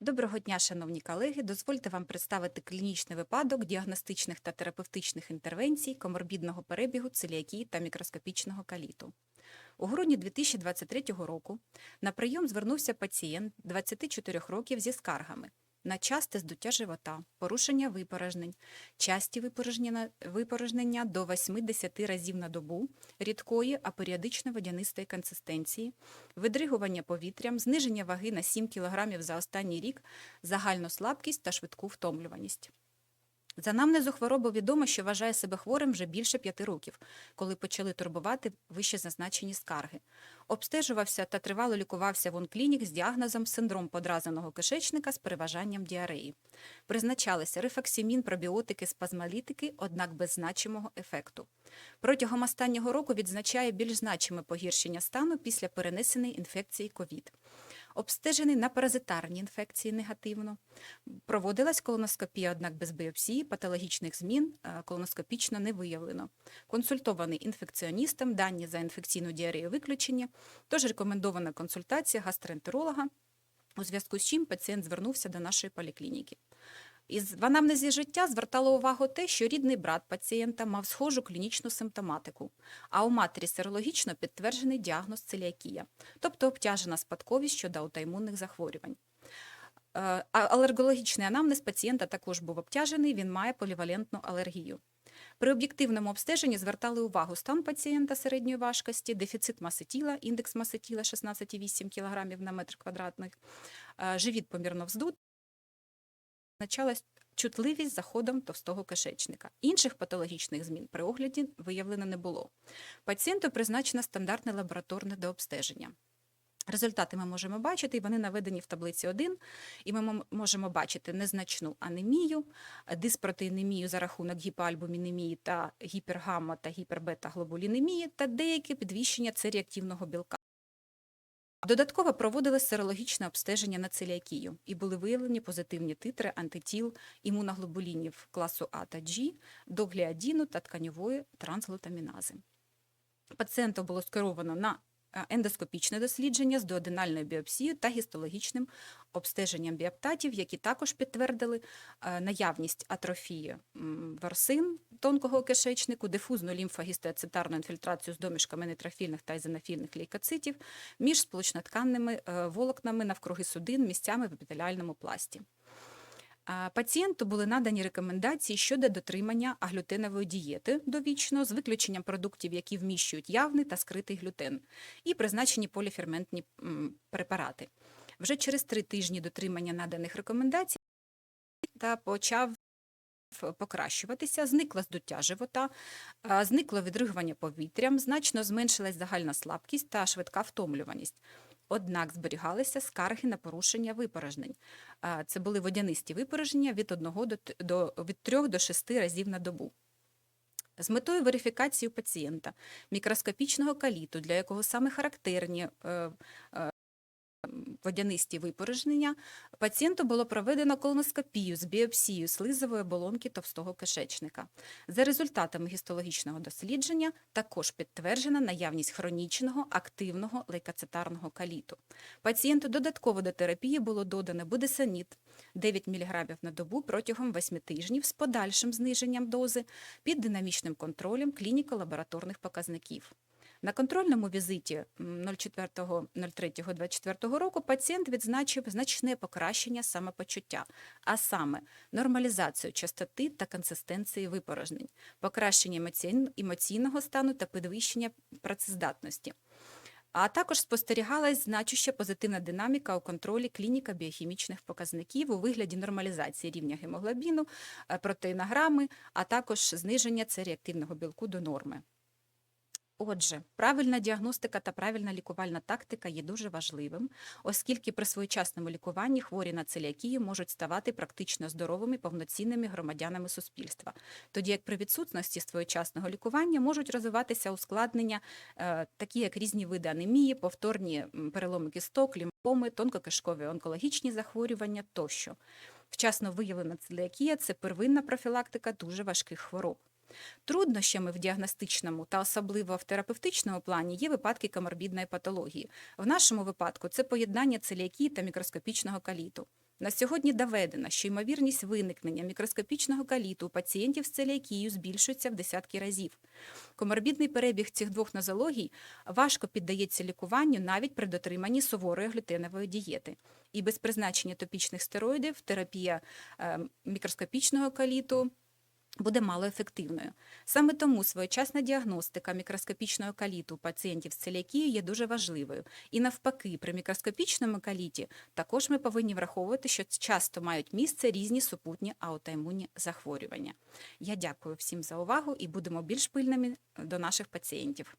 Доброго дня, шановні колеги. Дозвольте вам представити клінічний випадок діагностичних та терапевтичних інтервенцій коморбідного перебігу целіакії та мікроскопічного каліту. У грудні 2023 року на прийом звернувся пацієнт 24 років зі скаргами на часте здуття живота, порушення випорожнень, часті випорожнення, до 8-10 разів на добу, рідкої, а періодично водянистої консистенції, видригування повітрям, зниження ваги на 7 кг за останній рік, загальну слабкість та швидку втомлюваність. За намнезу хвороби відомо, що вважає себе хворим вже більше п'яти років, коли почали турбувати вище зазначені скарги. Обстежувався та тривало лікувався в онклінік з діагнозом синдром подразаного кишечника з переважанням діареї. Призначалися рифаксимін, пробіотики, спазмолітики, однак без значимого ефекту. Протягом останнього року відзначає більш значиме погіршення стану після перенесеної інфекції ковід. Обстежений на паразитарні інфекції негативно. Проводилась колоноскопія, однак без біопсії, патологічних змін е, колоноскопічно не виявлено. Консультований інфекціоністом, дані за інфекційну діарею виключені, тож рекомендована консультація гастроентеролога, у зв'язку з чим пацієнт звернувся до нашої поліклініки. Із в анамнезі життя звертало увагу те, що рідний брат пацієнта мав схожу клінічну симптоматику, а у матері серологічно підтверджений діагноз целіакія, тобто обтяжена спадковість щодо аутоімунних захворювань. Е, Алергологічний анамнез пацієнта також був обтяжений, він має полівалентну алергію. При об'єктивному обстеженні звертали увагу стан пацієнта середньої важкості, дефіцит маси тіла, індекс маси тіла 16,8 кг на метр квадратний, е, живіт помірно вздутий, Означалась чутливість за ходом товстого кишечника. Інших патологічних змін при огляді виявлено не було. Пацієнту призначено стандартне лабораторне дообстеження. Результати ми можемо бачити, і вони наведені в таблиці 1, і ми можемо бачити незначну анемію, диспротеїнемію за рахунок гіпоальбумінемії та гіпергамма та гіпербета-глобулінемії та деяке підвищення цереактивного білка. Додатково проводили серологічне обстеження на целіакію і були виявлені позитивні титри антитіл імуноглобулінів класу А та G до гліадіну та тканьової трансглутамінази. Пацієнта було скеровано на ендоскопічне дослідження з дуоденальною біопсією та гістологічним обстеженням біоптатів, які також підтвердили е, наявність атрофії ворсин тонкого кишечнику, дифузну лімфогістоацетарну інфільтрацію з домішками нейтрофільних та ізонофільних лейкоцитів між сполучнотканними е, волокнами навкруги судин місцями в епітеліальному пласті. Пацієнту були надані рекомендації щодо дотримання аглютенової дієти довічно з виключенням продуктів, які вміщують явний та скритий глютен, і призначені поліферментні препарати. Вже через три тижні дотримання наданих рекомендацій та почав покращуватися, зникло здуття живота, зникло відригування повітрям, значно зменшилась загальна слабкість та швидка втомлюваність. Однак зберігалися скарги на порушення випорожнень. Це були водянисті випорожнення від, 1 до, від 3 до 6 разів на добу. З метою верифікації у пацієнта мікроскопічного каліту, для якого саме характерні е, е, водянисті випорожнення, пацієнту було проведено колоноскопію з біопсією слизової оболонки товстого кишечника. За результатами гістологічного дослідження також підтверджена наявність хронічного активного лейкоцитарного каліту. Пацієнту додатково до терапії було додано будесоніт 9 мг на добу протягом 8 тижнів з подальшим зниженням дози під динамічним контролем клініко-лабораторних показників. На контрольному візиті м, 04.03.24 року пацієнт відзначив значне покращення самопочуття, а саме нормалізацію частоти та консистенції випорожнень, покращення емоційного стану та підвищення працездатності. А також спостерігалась значуща позитивна динаміка у контролі клініка біохімічних показників у вигляді нормалізації рівня гемоглобіну, е, протеїнограми, а також зниження цереактивного білку до норми. Отже, правильна діагностика та правильна лікувальна тактика є дуже важливим, оскільки при своєчасному лікуванні хворі на целіакію можуть ставати практично здоровими повноцінними громадянами суспільства, тоді як при відсутності своєчасного лікування можуть розвиватися ускладнення, е, такі як різні види анемії, повторні переломи кісток, лімфоми, тонкокишкові онкологічні захворювання тощо. Вчасно виявлена целіакія – це первинна профілактика дуже важких хвороб. Труднощами в діагностичному та особливо в терапевтичному плані є випадки коморбідної патології. В нашому випадку це поєднання целіакії та мікроскопічного каліту. На сьогодні доведено, що ймовірність виникнення мікроскопічного каліту у пацієнтів з целіакією збільшується в десятки разів. Коморбідний перебіг цих двох нозологій важко піддається лікуванню навіть при дотриманні суворої глютенової дієти. І без призначення топічних стероїдів терапія е, мікроскопічного каліту буде малоефективною. Саме тому своєчасна діагностика мікроскопічного каліту пацієнтів з целіакією є дуже важливою. І навпаки, при мікроскопічному каліті також ми повинні враховувати, що часто мають місце різні супутні аутоімунні захворювання. Я дякую всім за увагу і будемо більш пильними до наших пацієнтів.